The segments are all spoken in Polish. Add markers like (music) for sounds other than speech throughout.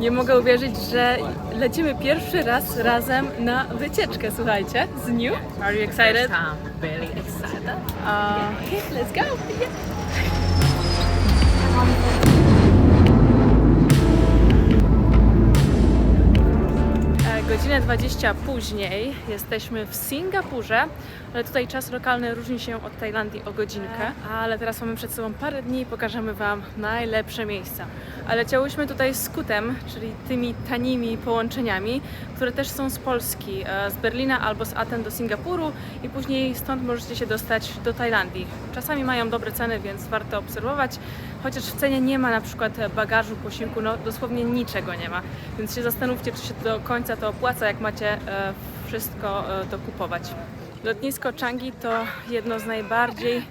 Nie mogę uwierzyć, że lecimy pierwszy raz razem na wycieczkę, słuchajcie, z New. Are you excited? I'm really excited. Uh, okay, let's go! E, Godzinę 20 później jesteśmy w Singapurze, ale tutaj czas lokalny różni się od Tajlandii o godzinkę. Ale teraz mamy przed sobą parę dni i pokażemy Wam najlepsze miejsca. Ale leciałyśmy tutaj skutem, czyli tymi tanimi połączeniami, które też są z Polski, e, z Berlina albo z Aten do Singapuru i później stąd możecie się dostać do Tajlandii. Czasami mają dobre ceny, więc warto obserwować, chociaż w cenie nie ma na przykład bagażu, posiłku, no dosłownie niczego nie ma. Więc się zastanówcie, czy się do końca to opłaca, jak macie e, wszystko e, dokupować. Lotnisko Changi to jedno z najbardziej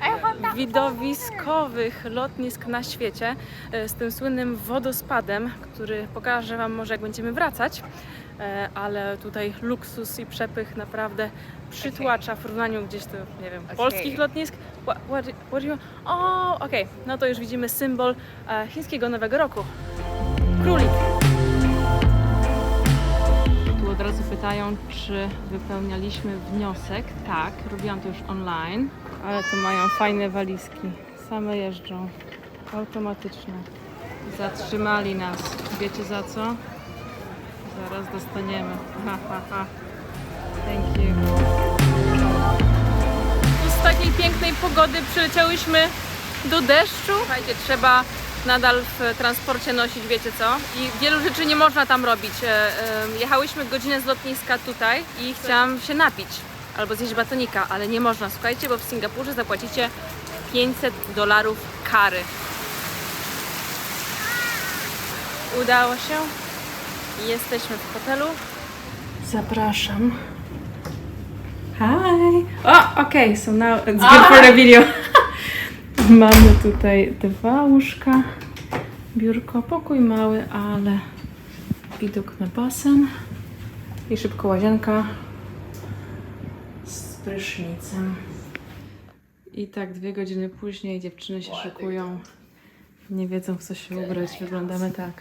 widowiskowych lotnisk na świecie, e, z tym słynnym wodospadem, który pokażę Wam może jak będziemy wracać, E, ale tutaj luksus i przepych naprawdę przytłacza w porównaniu gdzieś to, nie wiem, polskich lotnisk. What, what, what do you... O, okej, no to już widzimy symbol e, chińskiego Nowego Roku. Królik. Tu od razu pytają, czy wypełnialiśmy wniosek. Tak, robiłam to już online, ale tu mają fajne walizki. Same jeżdżą, automatyczne. Zatrzymali nas. Wiecie za co? Zaraz dostaniemy. Ha, ha, ha. Thank you. Z takiej pięknej pogody przyleciałyśmy do deszczu. Słuchajcie, trzeba nadal w transporcie nosić, wiecie co? I wielu rzeczy nie można tam robić. E, Jechałyśmy godzinę z lotniska tutaj i chciałam się napić albo zjeść batonika, ale nie można, słuchajcie, bo w Singapurze zapłacicie 500 dolarów kary. Udało się. Jesteśmy w hotelu. Zapraszam. Hi! O, okay, so now it's good for the video. (laughs) Mamy tutaj dwa łóżka, biurko, pokój mały, ale widok na basen i szybko łazienka z prysznicem. I tak dwie godziny później dziewczyny się szykują. Nie wiedzą w co się ubrać. Wyglądamy tak.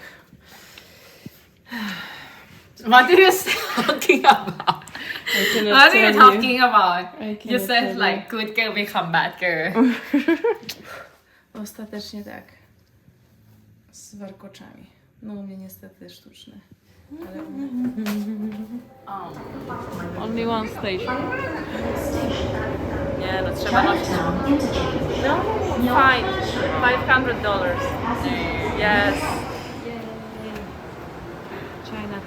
What are you talking about? I cannot What are you tell talking about? I You cannot said tell like good girl become bad girl. Ostatecznie tak. Z warkoczami. No u mnie niestety sztuczny. Ale u mnie... Um, Only one station. Nie, no trzeba nosić. No, fine. 500 dollars. Yes.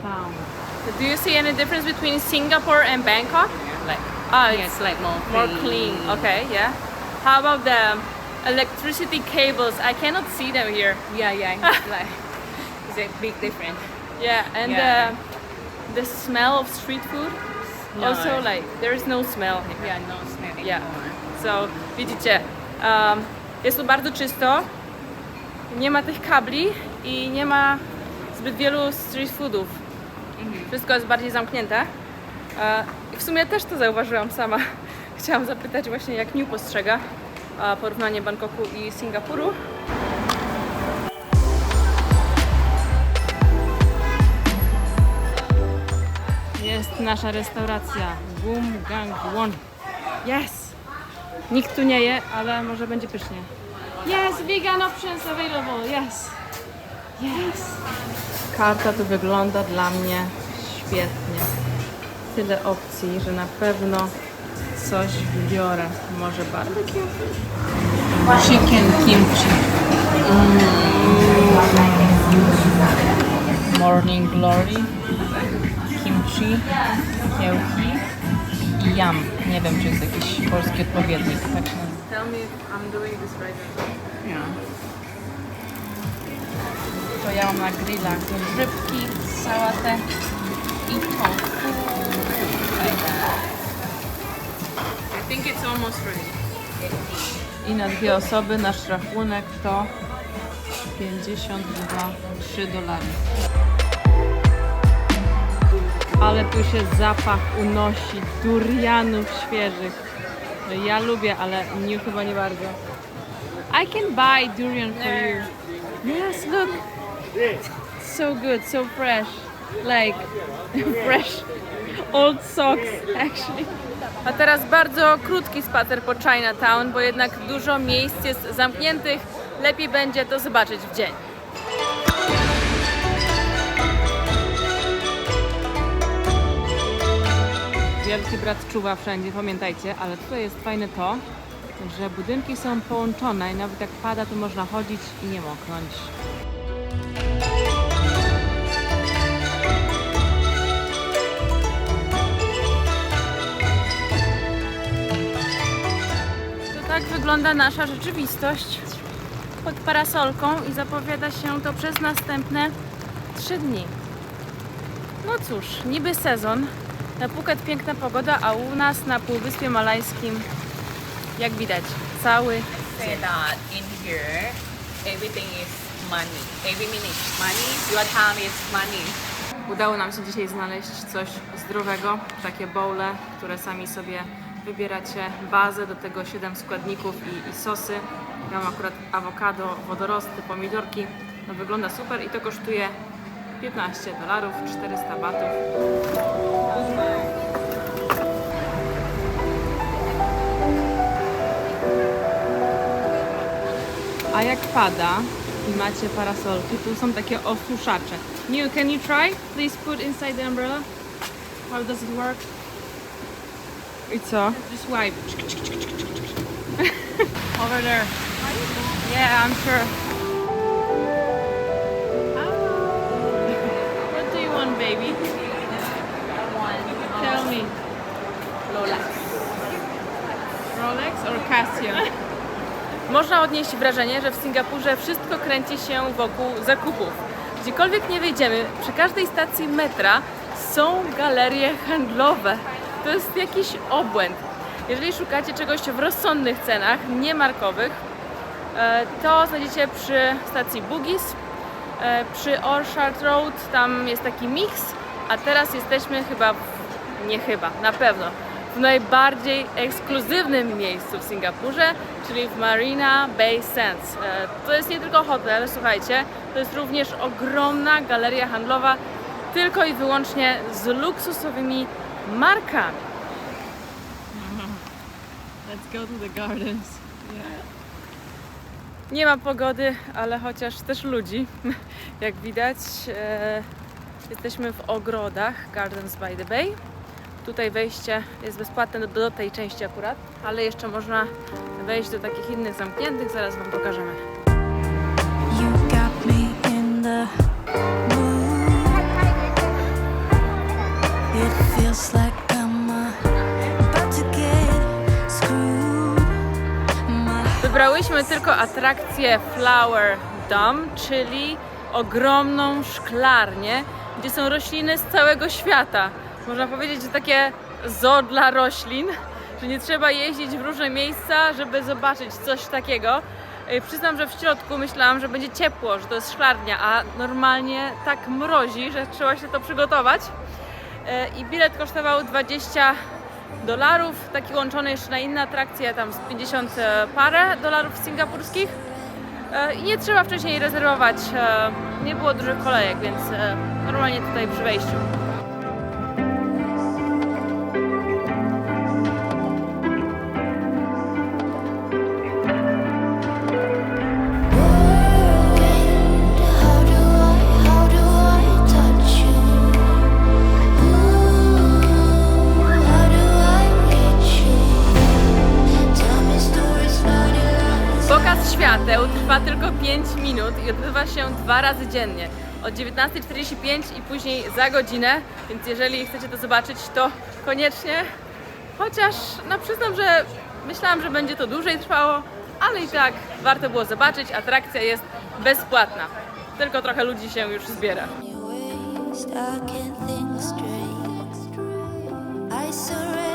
Chinatown. Do you see any difference between Singapore and Bangkok? like Ah, yeah, it's it's like more more clean. Okay, yeah. How about the electricity cables? I cannot see them here. Yeah, yeah. (laughs) like it's a big difference. Yeah, and Yeah. the the smell of street food. No. Also, like there is no smell here. Yeah, no smell Yeah. So, widzicie, um, jest tu bardzo czysto, nie ma tych kabli i nie ma zbyt wielu street foodów. Wszystko jest bardziej zamknięte. E, I w sumie też to zauważyłam sama. (laughs) Chciałam zapytać właśnie, jak New postrzega e, porównanie Bangkoku i Singapuru. Jest nasza restauracja Boom Gang Won. Yes! Nikt tu nie je, ale może będzie pysznie. Yes, vegan options available, yes. Yes. Karta tu wygląda dla mnie świetnie. Tyle opcji, że na pewno coś biorę. Może barbecue? Chicken kimchi. Mm. Morning glory. Kimchi. Kiełki. I yam. Nie wiem, czy jest jakiś polski odpowiednik. Tak się. Tell me if I'm doing this right. Yeah. To ja mam na grillach grzybki, sałatę i tofu. I think it's almost ready. I na dwie osoby nasz rachunek to 52 3 dolary. Ale tu się zapach unosi durianów świeżych. Ja lubię, ale Niu chyba nie bardzo. I can buy durian for you. Yes, look. So good, so fresh. Like (laughs) fresh old socks actually. A teraz bardzo krótki spacer po Chinatown, bo jednak dużo miejsc jest zamkniętych. Lepiej będzie to zobaczyć w dzień. Wielki brat czuwa wszędzie, pamiętajcie, ale tutaj jest fajne to, że budynki są połączone i nawet jak pada, to można chodzić i nie moknąć. Tak wygląda nasza rzeczywistość pod parasolką i zapowiada się to przez następne trzy dni. No cóż, niby sezon, na Phuket piękna pogoda, a u nas na Półwyspie Malajskim, jak widać, cały Say that in here, everything is money. Every minute is money. Your time is money. Udało nam się dzisiaj znaleźć coś zdrowego, takie bowle, które sami sobie wybieracie, bazę, do tego 7 składników i, i sosy. Ja mam akurat awokado, wodorosty, pomidorki. No wygląda super i to kosztuje 15 dolarów, 400 batów. A jak pada i macie parasolki, tu są takie osuszacze. New, can you try? Please put inside the umbrella. How does it work? I co? Just wipe. (laughs) Over there. Yeah, I'm sure. What do you want, baby? Tell me. Rolex. Rolex or Casio? (laughs) Można odnieść wrażenie, że w Singapurze wszystko kręci się wokół zakupów. Gdziekolwiek nie wejdziemy, przy każdej stacji metra są galerie handlowe. To jest jakiś obłęd. Jeżeli szukacie czegoś w rozsądnych cenach, nie markowych, e, to znajdziecie przy stacji Bugis, e, przy Orchard Road, tam jest taki miks, a teraz jesteśmy chyba, nie chyba, na pewno, w najbardziej ekskluzywnym miejscu w Singapurze, czyli w Marina Bay Sands. E, To jest nie tylko hotel, słuchajcie, to jest również ogromna galeria handlowa, tylko i wyłącznie z luksusowymi markami. Let's go to the gardens. Nie ma pogody, ale chociaż też ludzi. (laughs) Jak widać, e, jesteśmy w ogrodach Gardens by the Bay. Tutaj wejście jest bezpłatne do, do tej części akurat, ale jeszcze można wejść do takich innych zamkniętych, zaraz Wam pokażemy. You got me My Wybrałyśmy tylko atrakcję Flower Dome, czyli ogromną szklarnię, gdzie są rośliny z całego świata. Można powiedzieć, że takie zoo dla roślin, że nie trzeba jeździć w różne miejsca, żeby zobaczyć coś takiego. Przyznam, że w środku myślałam, że będzie ciepło, że to jest szklarnia, a normalnie tak mrozi, że trzeba się to przygotować. E, i bilet kosztował 20 dolarów, taki łączony jeszcze na inne atrakcje, tam z 50 parę dolarów singapurskich. E, I nie trzeba wcześniej rezerwować, e, nie było dużych kolejek, więc e, normalnie tutaj przy wejściu. Pokaz świateł trwa tylko 5 minut i odbywa się dwa razy dziennie. O 19.45 i później za godzinę, więc jeżeli chcecie to zobaczyć, to koniecznie. Chociaż no przyznam, że myślałam, że będzie to dłużej trwało, ale i tak warto było zobaczyć. Atrakcja jest bezpłatna. Tylko trochę ludzi się już zbiera. I surrender.